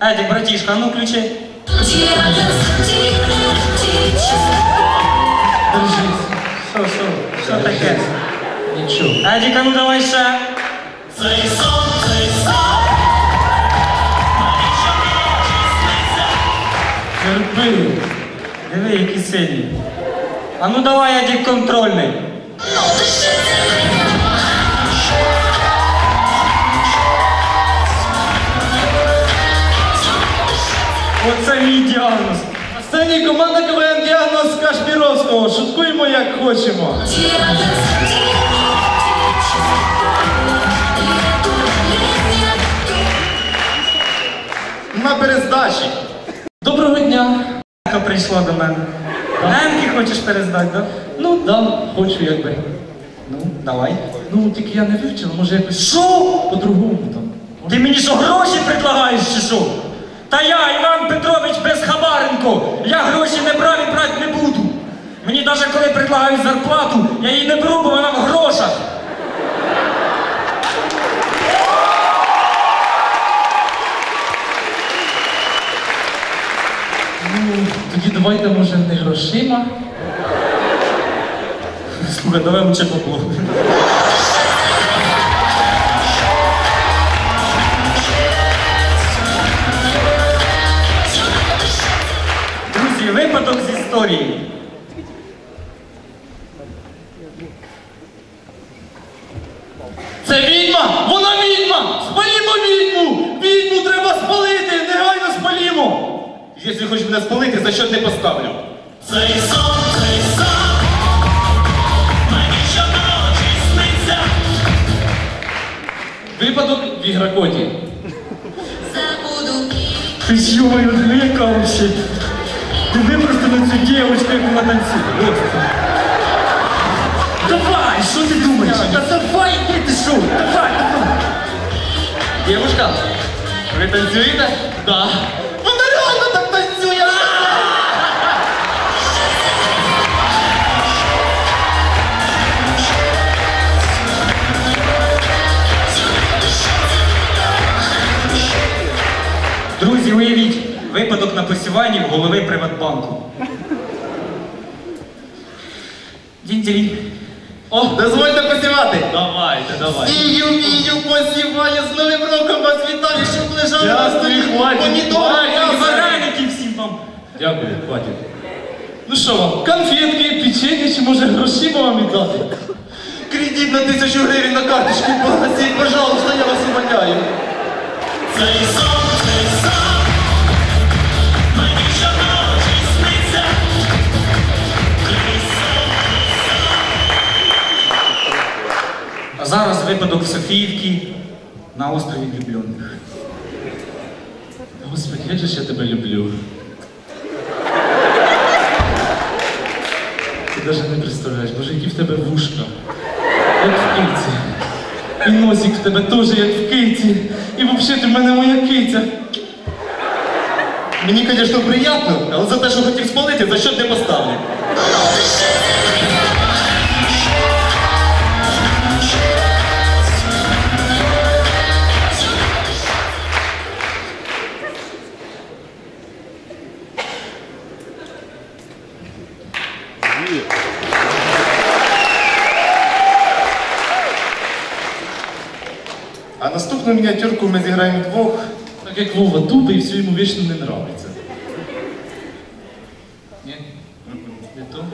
Едік, братішка, а ну включи. Держись. Що, що? Що таке? Нічого. Едік, а ну давай ще. Терпи. Диви, які сильні. А ну давай, Едік, контрольний. Оце мій діагноз. Останній команда КВН діагноз Кашпіровського. Шуткуємо як хочемо. На перездачі. Доброго дня. Хто прийшло до мене? Немки хочеш перездати, да? Ну, да, хочу якби. Ну, давай. Ну, тільки я не вивчила, може якось Що? по-другому там. Ти мені що гроші предлагаєш чи що? Та я, Іван Петрович Безхабаренко, я гроші не брав і брати не буду. Мені навіть коли предлагають зарплату, я її не беру, бо вона в грошах. Ну, тоді давайте, може, не грошима. Слухай, давай лучше попло. Історії. Це відьма! Вона відьма! Спалімо відьму! Відьму треба спалити! Негайно спалімо! Якщо хочеш мене спалити, за що не поставлю. Цей сон, цей сон, мені щоночі сниться. Випадок в ігрокоді. Ти ё-моё, диви яка вообще. Диви просто на цю дівчинку, як вона танцює. Просто. Давай, що ти думаєш? Та давай, ти що? Давай, давай. Дівушка, ви танцюєте? Да. Танцює! Друзі, уявіть, випадок на посіванні в голови Приватбанку. Дінь-ділінь. О, дозвольте посівати. Давайте, давайте. Сію, вію, посіваю, з Новим роком вас вітаю, щоб лежали на столі помідори. хватить, м'ясо. Всім вам. Дякую, хватить. Ну що вам, конфетки, печенье чи може грошима вам віддати? Кредит на тисячу гривень на карточку погасіть, пожалуйста, я вас умоляю. Зараз випадок в на острові влюблених. Господи, як же ж я тебе люблю. Ти навіть не представляєш, боже, які в тебе вушка. Як в киці. І носик в тебе теж як в киці. І взагалі ти в мене моя киця. Мені, звісно, приємно, але за те, що хотів спалити, за що не поставлю. Наступну мініатюрку ми зіграємо вдвох. Так як Вова тупий і все йому вічно не нравиться. Ні? Не то?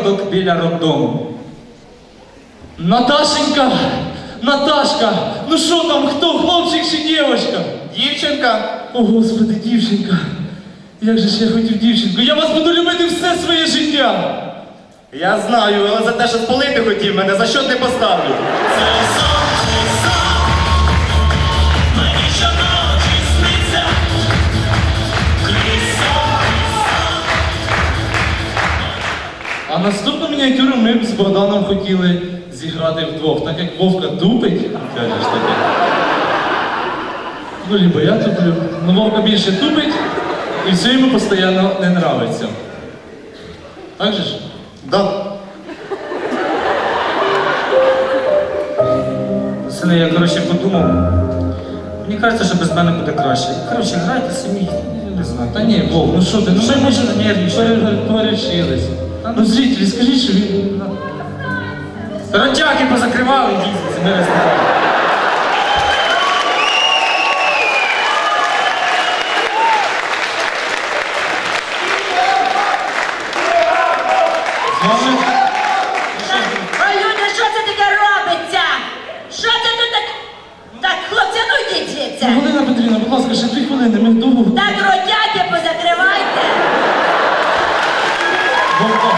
Випадок біля роддому. Наташенька! Наташка! Ну що там, хто, хлопчик чи дівчинка? Дівчинка. О, Господи, дівчинка! Як же ж я хотів дівчинку? Я вас буду любити все своє життя! Я знаю, але за те, що спалити хотів, мене за що не поставлю. А наступну мініатюру ми б з Богданом хотіли зіграти вдвох, так як Вовка тупить, кажеш таке. Ну, либо я туплю. Ну, Вовка більше тупить, і все йому постійно не нравиться. Так же ж? Да. Сини, я коротше подумав. Мені кажеться, що без мене буде краще. Коротше, грайте самі, я не знаю. Та ні, Вов, ну що ти, ну ми може пере- перерішились. Ну, зрителі, скажіть, що він... Ротяки позакривали, дійсно, не розставали. А люди, що це таке робиться? Що це тут так? Так, хлопці, ну йдіть звідси. Галина Петрівна, будь ласка, ще дві хвилини, ми довго... Так, родяки, позакривайте. Вовка.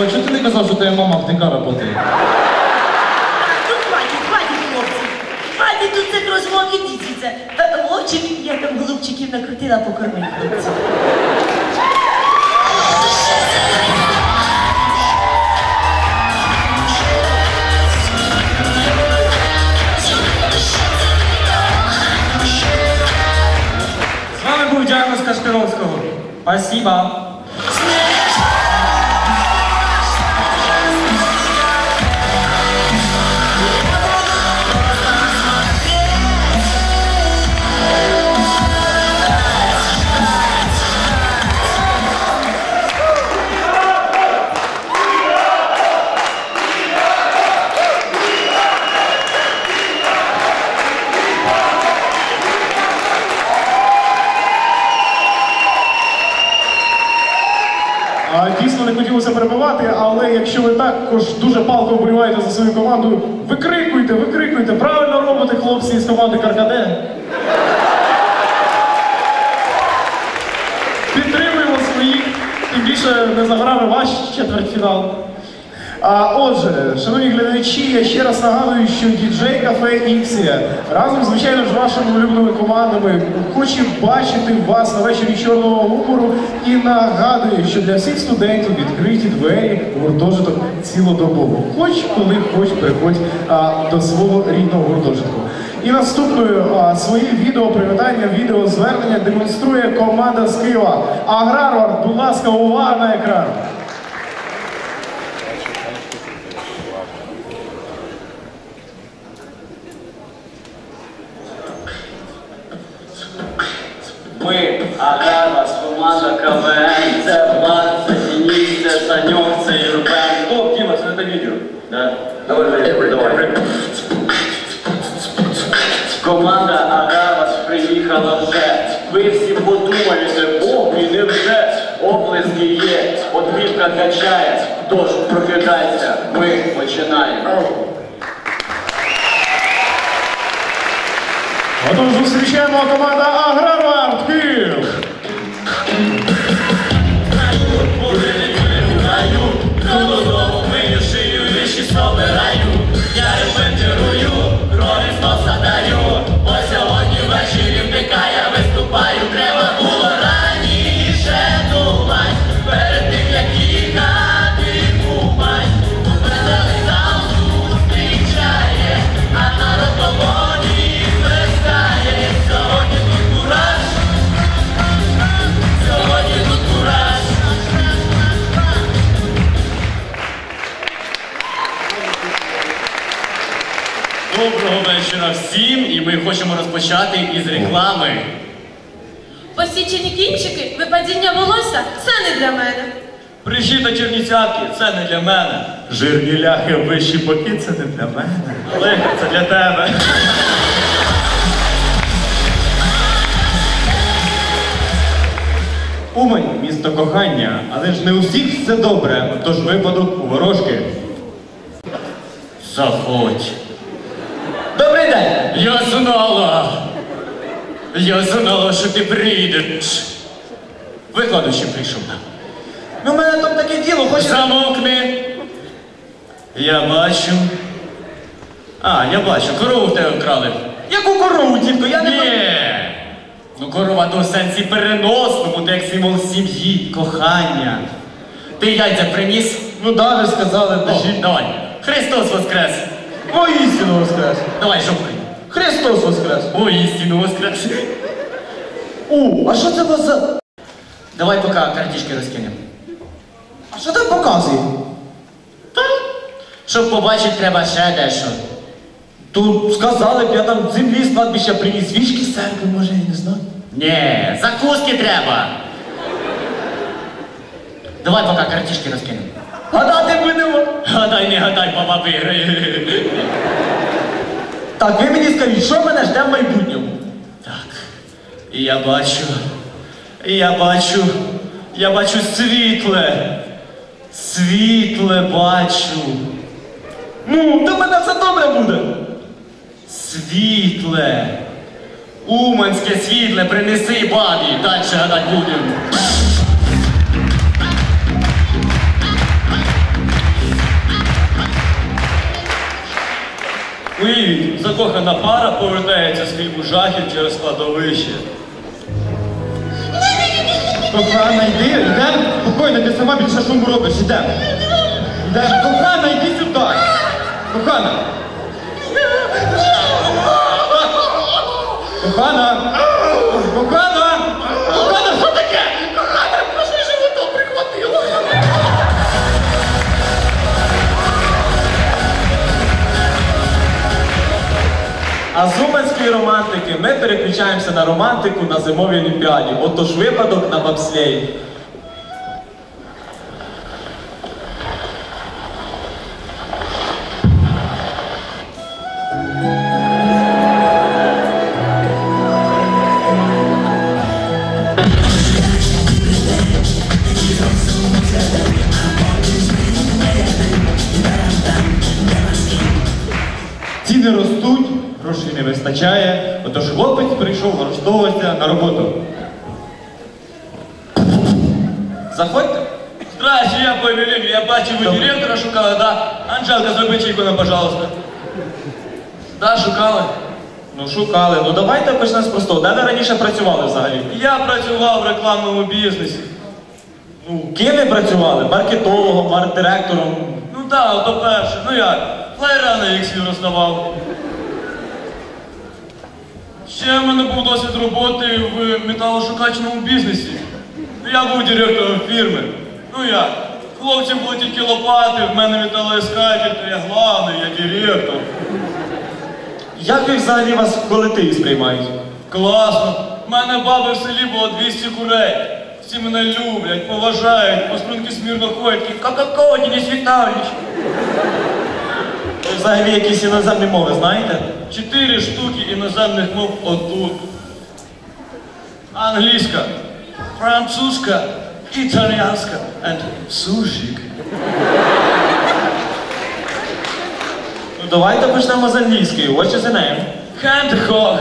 Вова, чого ти не казав, що твоя мама втика працює? Ну, хватить, хватить, хлопці. Хватить тут цих розмов, ідіть звідси. Е, Вовчик, я там голубчиків накрутила покормити хлопців. З вами був діагноз Кашпіровського. Спасибо. Перебивати, але якщо ви також дуже палко вболіваєте за свою команду, викрикуйте, викрикуйте. Правильно робите, хлопці з команди Каркаде. Підтримуємо своїх, тим більше не за ваш четвертьфінал. А отже, шановні глядачі, я ще раз нагадую, що діджей кафе Іксія разом, звичайно ж, вашими улюбленими командами хоче бачити вас на вечорі чорного гумору і нагадує, що для всіх студентів відкриті двері гуртожиток цілодобово. Хоч коли хоч приходь а, до свого рідного гуртожитку. І наступною своє відео привітання, відео звернення демонструє команда з Києва. Аграрвард, будь ласка, увага на екран. Ми, Агарвас, команда КВН, це Влад, це Денис, це Саньок, це Юрбен. О, Діма, це не те відео. Да? Давай, давай, давай. Команда Агарвас приїхала вже. Ви всі подумаєте, Бог і не вже. Оплески є, подбірка качає. Тож прокидайся, ми починаємо. Отож, зустрічаємо команда Аграрвард розпочати із реклами. Посічені кінчики, випадіння волосся це не для мене. Прижита черніцятки, це не для мене. Жирні ляхи, вищі боки це не для мене. Олег, це для тебе. Умань місто кохання, але ж не у всіх все добре, тож випадок у ворожки. Заходь. Я знала. Я знала, що ти прийдеш. Викладу, що прийшов. Ну, в мене там таке діло, хочеш... Замовкни. Я бачу. А, я бачу, корову в тебе вкрали. Яку корову, дітко? Я не... Ні. Ну, корова то в сенсі переносному, то як символ сім'ї, кохання. Ти яйця приніс? Ну да, ви сказали, О, давай. Христос воскрес. Воістину воскрес. Давай, жовкай. Христос воскрес. Воістину воскрес. У, а що це у вас за... Давай поки картішки розкинемо. А що там показує? Щоб побачити, треба ще дещо. Тут сказали б, я там землі з кладбища приніс свічки з церкви, може, я не знаю. Ні, закуски треба. Давай поки картішки розкинемо. Гадати будемо. Гадай, не гадай, баба виграє. Так, ви мені скажіть, що мене жде в майбутньому? Так. І я бачу. І я бачу. Я бачу світле. Світле бачу. Ну, то в мене все добре буде. Світле. Уманське світле принеси бабі. Далі гадать будемо. Уявіть, закохана пара повертається з фільму жахів через кладовище. Кохана, йди, йде, Спокійно, ти сама більше шуму робиш, йде. Йде. Кохана, йди сюди. Кохана. Кохана. Кохана, А з уманської романтики ми переключаємося на романтику на зимовій олімпіаді. Отож випадок на бобслеї. Ціни ростуть, грошей не вистачає, отож хлопець прийшов влаштовуватися на роботу. Заходьте. Здрасте, я по Евелине, я бачу, ви директора шукали, да? Анжелка, зроби чайку нам, пожалуйста. Да, шукали. Ну шукали. Ну давайте почнемо з простого. Де ви раніше працювали взагалі? Я працював в рекламному бізнесі. Ну, ким ви працювали? Маркетологом, арт-директором. Ну да, ото перше. Ну як? Флайера на іксів роздавав. Ще в мене був досвід роботи в металошукачному бізнесі. Ну, Я був директором фірми. Ну як? Хлопцям були тільки лопати, в мене металоіскатель, то я главний, я директор. Як ви взагалі вас в колективі сприймають? Класно. У мене баби в селі було 200 курей. Всі мене люблять, поважають, по струнки смірно ходять, Денис Віталійович. Ви взагалі якісь іноземні мови знаєте? Чотири штуки іноземних мов отут. Англійська, французька, італіянська and сушик. Ну давайте почнемо з англійської. What's your name? Хендхог.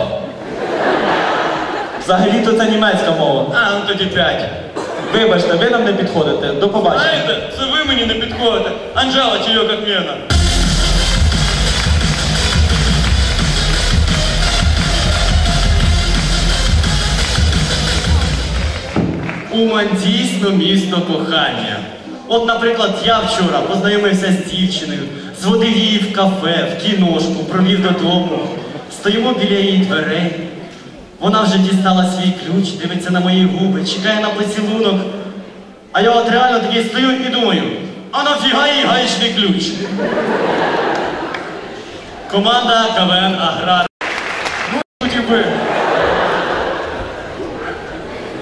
Взагалі-то це німецька мова. А, ну тоді п'ять. Вибачте, ви нам не підходите. До побачення. Знаєте, це ви мені не підходите. Анжела чайок отмена. Умань дійсно місто кохання. От, наприклад, я вчора познайомився з дівчиною, зводив її в кафе, в кіношку, провів додому. Стоїмо біля її дверей. Вона вже дістала свій ключ, дивиться на мої губи, чекає на поцілунок. А я от реально такий стою і думаю, а нафіга їй гаєчний ключ? Команда КВН Аграр. Хотів би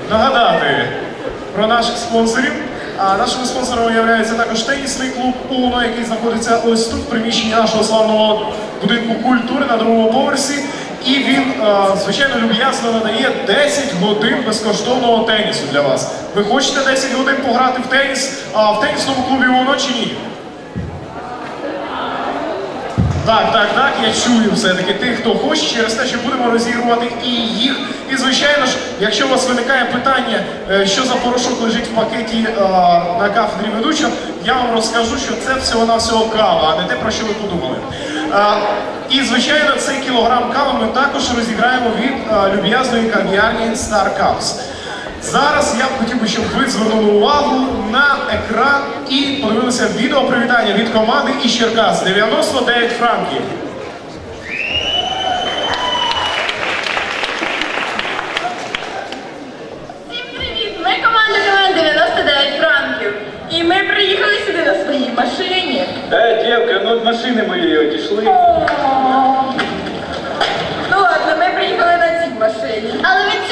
нагадати про наших спонсорів. Нашими спонсорами є також тенісний клуб Уно, який знаходиться ось тут, в приміщенні нашого славного будинку культури на другому поверсі. І він, е, звичайно, люб'язно надає 10 годин безкоштовного тенісу для вас. Ви хочете 10 годин пограти в теніс а в тенісному клубі Уно чи ні? Так, так, так, я чую все-таки тих, хто хоче, через те, що будемо розігрувати і їх. І звичайно ж, якщо у вас виникає питання, е, що за порошок лежить в пакеті е, на кафедрі ведучого, я вам розкажу, що це всього-навсього кава, а не те, про що ви подумали. Е, І, звичайно, цей кілограм кави ми також розіграємо від люб'язної кав'ярні Star Cups. Зараз я б хотів би, щоб ви звернули увагу на екран і подивилися відео привітання від команди із Черкас 99 франків. Всім привіт! Ми команда КВН 99 франків. І ми приїхали сюди на своїй машині. Е, дівка, ну від машини моєї одійшли. Ну ладно, ми приїхали на цій машині. Але від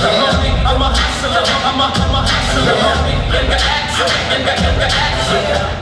I'm a hustler. I'm a hustler, I'm a, I'm a hustler,